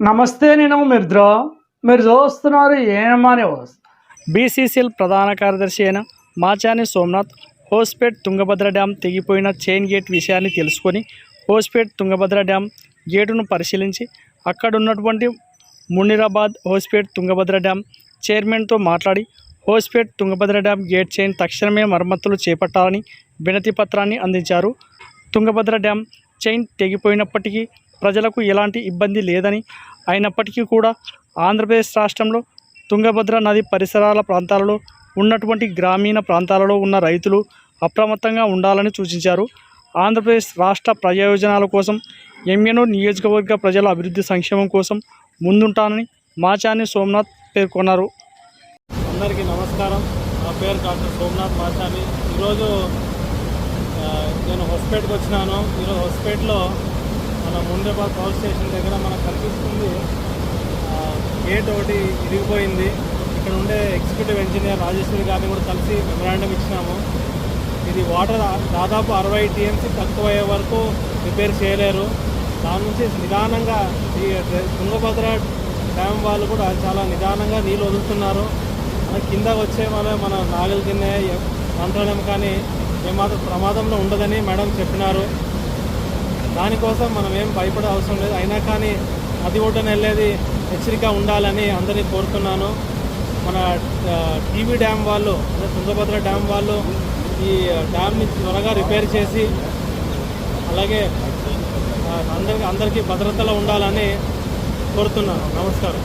నమస్తే నేను మిత్ర మీరు చూస్తున్నారు ఏమా న్యూస్. బీసీసీఎల్ ప్రధాన కార్యదర్శి అయిన మాచాని సోమనాథ్ హోస్పేట్ తుంగభద్ర డ్యాం తెగిపోయిన చైన్ గేట్ విషయాన్ని తెలుసుకొని హోస్పేట్ తుంగభద్ర డ్యాం గేటును పరిశీలించి అక్కడున్నటువంటి మునిరాబాద్ హోస్పేట్ తుంగభద్ర డ్యాం చైర్మన్తో మాట్లాడి Hospet Tungabhadra dam gate chain తక్షణమే మరమ్మతులు చేపట్టాలని వినతి పత్రాన్ని అందించారు. తుంగభద్ర డ్యాం చైన్ తెగిపోయినప్పటికీ ప్రజలకు ఎలాంటి ఇబ్బంది లేదని అయినప్పటికీ కూడా ఆంధ్రప్రదేశ్ రాష్ట్రంలో తుంగభద్ర నది పరిసరాల ప్రాంతాలలో ఉన్నటువంటి గ్రామీణ ప్రాంతాలలో ఉన్న రైతులు అప్రమత్తంగా ఉండాలని సూచించారు. ఆంధ్రప్రదేశ్ రాష్ట్ర ప్రయోజనాల కోసం ఎంఎన్ఓ నియోజకవర్గ ప్రజల అభివృద్ధి సంక్షేమం కోసం ముందుంటానని మాచాని సోమనాథ్ పేర్కొన్నారు. అందరికీ నమస్కారం. నా పేరు డాక్టర్ సోమనాథ్ మాచాని ఈరోజు నేను హాస్పిటల్కి వచ్చినాను. ఈరోజు హాస్పిటల్లో మన ముండేబాద్ పవర్ స్టేషన్ దగ్గర మనకు కనిపిస్తుంది. గేట్ ఒకటి ఇరిగిపోయింది. ఇక్కడ ఉండే ఎగ్జిక్యూటివ్ ఇంజనీర్ రాజేశ్వరి గారిని కూడా కలిసి మెమరాండం ఇచ్చినాము. ఇది వాటర్ దాదాపు అరవై టీఎంసీ తక్కువ అయ్యే వరకు రిపేర్ చేయలేరు. దాని నుంచి నిదానంగా ఈ తుంగభద్ర డ్యామ్ వాళ్ళు కూడా చాలా నిదానంగా నీళ్ళు వదులుతున్నారు. కింద వచ్చే మన మన నాగలి తినే అంటలేము కానీ ఏమాత్రం ప్రమాదంలో ఉండదని మేడం చెప్పినారు. దానికోసం మనం ఏం భయపడే అవసరం లేదు. అయినా కానీ అది ఒడ్డున వెళ్ళేది హెచ్చరిక ఉండాలని అందరినీ కోరుతున్నాను. మన టీవీ డ్యామ్ వాళ్ళు అదే తుంగభద్ర డ్యామ్ వాళ్ళు ఈ డ్యామ్ని త్వరగా రిపేర్ చేసి అలాగే అందరికి అందరికీ భద్రతలో ఉండాలని కోరుతున్నాను. నమస్కారం.